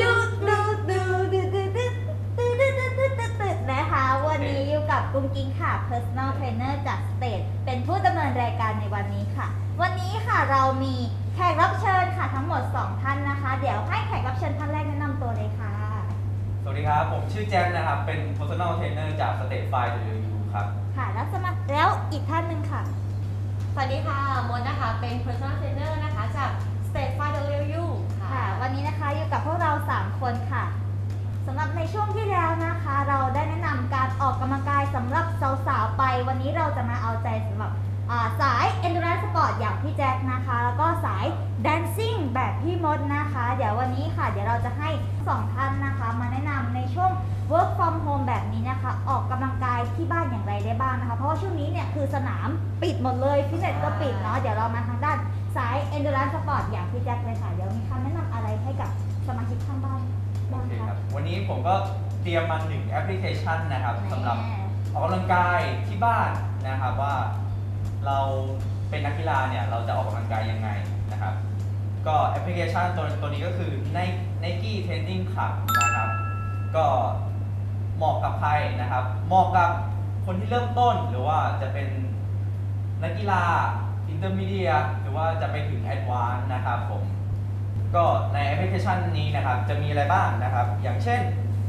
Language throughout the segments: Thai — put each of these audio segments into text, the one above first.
ดูดูดูดูดูดูดูดูดูดูดูดูนะคะ วันนี้อยู่กับกุ้งกิ้งค่ะ personal trainer จากสเตทเป็นผู้ดำเนินรายการในวันนี้ค่ะ วันนี้ค่ะเรามีแขกรับเชิญค่ะทั้งหมด 2 ท่านนะคะ เดี๋ยวให้แขกรับเชิญท่านแรกแนะนำตัวเลยค่ะ สวัสดีครับ ผมชื่อแจมนะครับ เป็น personal trainer จาก State f i WU ครับ ค่ะแล้วสมัครแล้วอีกท่านหนึ่งค่ะ สวัสดีค่ะมดนะคะ เป็น personal trainer นะคะ จาก State Farm WU ค่ะ ค่ะ วันนี้นะคะอยู่กับพวกเรา 3 คนค่ะสำหรับในช่วงที่แล้วนะคะ เราได้แนะนำการออกกำลังกายสำหรับสาวๆไป วันนี้เราจะมาเอาใจสำหรับอ่าสาย endurance sport อย่างพี่แจ็คนะคะ แล้วก็สาย dancing แบบพี่มดนะคะ เดี๋ยววันนี้ค่ะ เดี๋ยวเราจะให้สองท่านนะคะ มาแนะนำในช่วง work from home แบบนี้นะคะ ออกกำลังกายที่บ้านอย่างไรได้บ้างนะคะ เพราะว่าช่วงนี้เนี่ยคือสนามปิดหมดเลยฟิตเนสก็ปิดเนาะเดี๋ยวเรามาทางด้านสาย endurance sport อย่างพี่แจ็คเลยค่ะเดี๋ยวมีคำแนะนำอะไรให้กับสมาชิกข้างบ้านโอบ้างเคคะครับวันนี้ผมก็เตรียมมาหนึ่งแอปพลิเคชันนะครับสำหรับออกกำลังกายที่บ้านนะครับว่า เราเป็นนักกีฬาเนี่ยเราจะออกกำลังกายยังไงนะครับ ก็แอปพลิเคชันตัวตัวนี้ก็คือ Nike Training Club นะครับ ก็เหมาะกับใครนะครับ เหมาะกับคนที่เริ่มต้นหรือว่าจะเป็นนักกีฬาอินเตอร์มีเดียหรือว่าจะไปถึงแอดวานซ์นะครับผม ก็ในแอปพลิเคชันนี้นะครับ จะมีอะไรบ้างนะครับ อย่างเช่น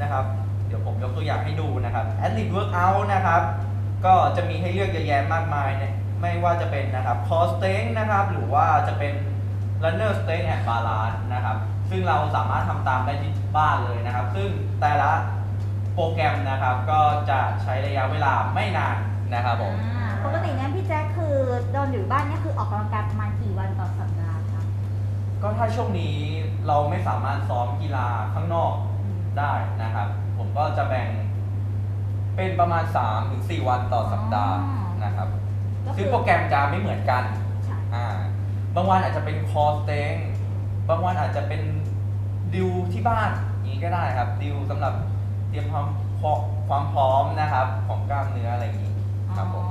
นะครับ เดี๋ยวผมยกตัวอย่างให้ดูนะครับ Athlete Workout นะครับ ก็จะมีให้เลือกเยอะแยะมากมายเนี่ยไม่ว่าจะเป็นนะครับ Core Strength นะครับ หรือว่าจะเป็น Runner Strength and Balance นะครับ ซึ่งเราสามารถทำตามได้ที่บ้านเลยนะครับ ซึ่งแต่ละโปรแกรมนะครับก็จะใช้ระยะเวลาไม่นานนะครับผม อ่าปกติงั้นพี่แจ็คคือตอนอยู่บ้านเนี่ยคือออกกำลังกายประมาณกี่วันต่อสัปดาห์คะก็ถ้าช่วงนี้เราไม่สามารถซ้อมกีฬาข้างนอกได้นะครับ ผมก็จะแบ่งเป็นประมาณ 3-4 วันต่อสัปดาห์นะครับก็คืซึ่งอโปรแกรมจะไม่เหมือนกันใช่อ่า บางวันอาจจะเป็นคอสเต็งบางวันอาจจะเป็นดิวที่บ้านอย่างนี้ก็ได้ครับดิวสำหรับเตรียมความความพร้อมนะครับ ของกล้ามเนื้ออะไรอย่างนี้ครับผม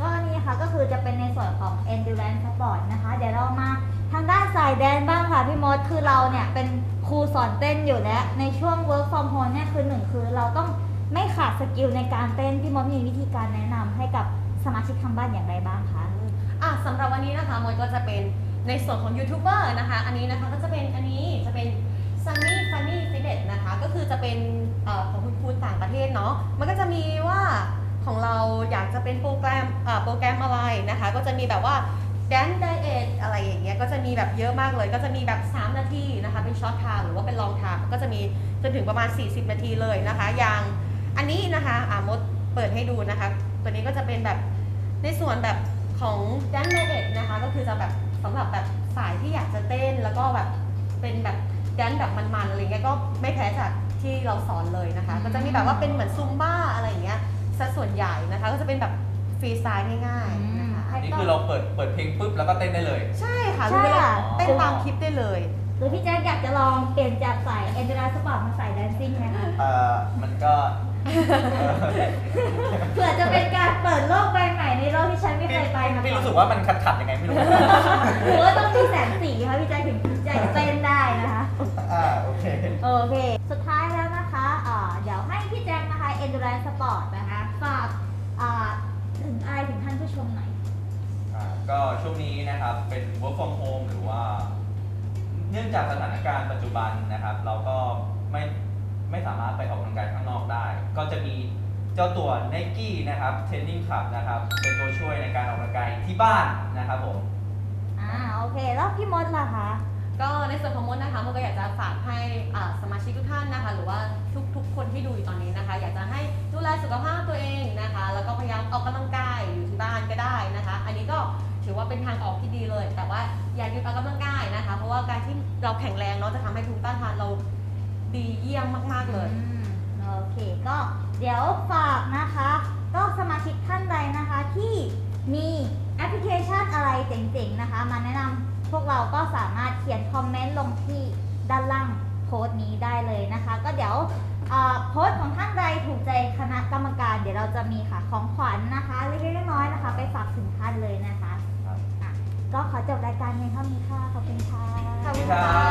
ก็นี่ค่ะก็คือจะเป็นในส่วนของ endurance sport นะคะ เดี๋ยวเรามาทางด้านสายแดนบ้างค่ะพี่มดคือเราเนี่ยเป็นครูสอนเต้นอยู่แล้ว ในช่วง work from home เนี่ยคือหนึ่งคือเราต้องไม่ขาดสกิลในการเต้นพี่มดมีวิธีการแนะนำให้กับสมาชิกทางบ้านอย่างไรบ้างคะ สำหรับวันนี้นะคะมดก็จะเป็นในส่วนของยูทูบเบอร์นะคะ อันนี้นะคะก็จะเป็นอันนี้จะเป็น Sunny Funny Fitness นะคะ ก็คือจะเป็นอของคุณครูต่างประเทศเนาะมันก็จะมีว่าของเราอยากจะเป็นโปรแกรมโปรแกรมอะไรนะคะ ก็จะมีแบบว่า Dance Diet อะไรอย่างเงี้ยก็จะมีแบบเยอะมากเลย ก็จะมีแบบ 3 นาทีนะคะ เป็นช็อตท m หรือว่าเป็นลองท m ก็จะมีจนถึงประมาณ 40 นาทีเลยนะคะ อย่างอันนี้นะคะอ่ามดเปิดให้ดูนะคะ ตัวนี้ก็จะเป็นแบบในส่วนแบบของ Dance Diet น คะก็คือจะแบบสำหรับแบบสายที่อยากจะเต้นแล้วก็แบบเป็นแบบแดนแบบมันๆอะไรเงี้ยก็ไม่แพ้จากที่เราสอนเลยนะคะอืมก็จะมีแบบว่าเป็นเหมือนซุมบ้าอะไรอย่างเงี้ยซะส่วนใหญ่นะคะก็จะเป็นแบบฟรีสไตล์ง่ายๆนะคะอืมนี่คือเราเปิดเปิดเพลงปุ๊บแล้วก็เต้นได้เลย ใช่ค่ะใช่รู้เวลาค่ะเต้นตามคลิปได้เลยหรือพี่แจ๊คอยากจะลองเปลี่ยนจากสาย endurance sport มาสาย dancing ไหมคะเอ่อมันก็ เผื่อจะเป็นการเปิดโลกใบใหม่ในโลกที่ฉันไม่เคยไปมาพี่ก่อนรู้สึกว่ามันขัดขัดๆยังไงไม่รู้ หรือว่าต้องมีแสงสีค่ะพี่แจ๊คถึงจะเต้นได้นะคะ อ่าโอเค โอเค สุดท้ายแล้วนะคะอ่าเดี๋ยวให้พี่แจ็คนะคะ endurance sport นะคะ ฝากอ่าถึงอะไรถึงท่านผู้ชมหน่อย อ่าก็ช่วงนี้นะครับเป็น work from home หรือว่า เนื่องจากสถานการณ์ปัจจุบันนะครับ เราก็ไม่ ไม่สามารถไปออกกำลังกายข้างนอกได้ ก็จะมีเจ้าตัว Nike นะครับ Training Club นะครับ เป็นตัวช่วยในการออกกำลังกายที่บ้านนะครับผม อ่าโอเค แล้วพี่มดล่ะคะ ก็ในส่วนของมดนะคะมดก็อยากจะฝากให้อ่าสมาชิกทุกท่านนะคะ หรือว่าทุกทุกคนที่ดูอยู่ตอนนี้นะคะ อยากจะให้ดูแลสุขภาพตัวเองนะคะ แล้วก็พยายามออกกำลังกายอยู่ที่บ้านก็ได้นะคะ อันนี้ก็ถือว่าเป็นทางออกที่ดีเลย แต่ว่าอย่าหยุดออกกำลังกายนะคะ เพราะว่าการที่เราแข็งแรงเนาะจะทำให้ภูมิต้านทานเรา ดีเยี่ยมมากๆเลย อืมโอเคก็เดี๋ยวฝากนะคะ ก็สมาชิกท่านใดนะคะที่มีแอปพลิเคชันอะไรเจ๋งๆนะคะ มาแนะนำพวกเราก็สามารถเขียนคอมเมนต์ลงที่ด้านล่างโพสต์นี้ได้เลยนะคะ ก็เดี๋ยวอ่าโพสต์ของท่านใดถูกใจคณะกรรมการ เดี๋ยวเราจะมีค่ะของขวัญนะคะเล็กๆน้อยๆนะคะ ไปฝากถึงท่านเลยนะคะครับ อะก็ขอจบรายการเพียงเท่านี้ค่ะขอบคุณค่ะ ขอบคุณครัค่ะ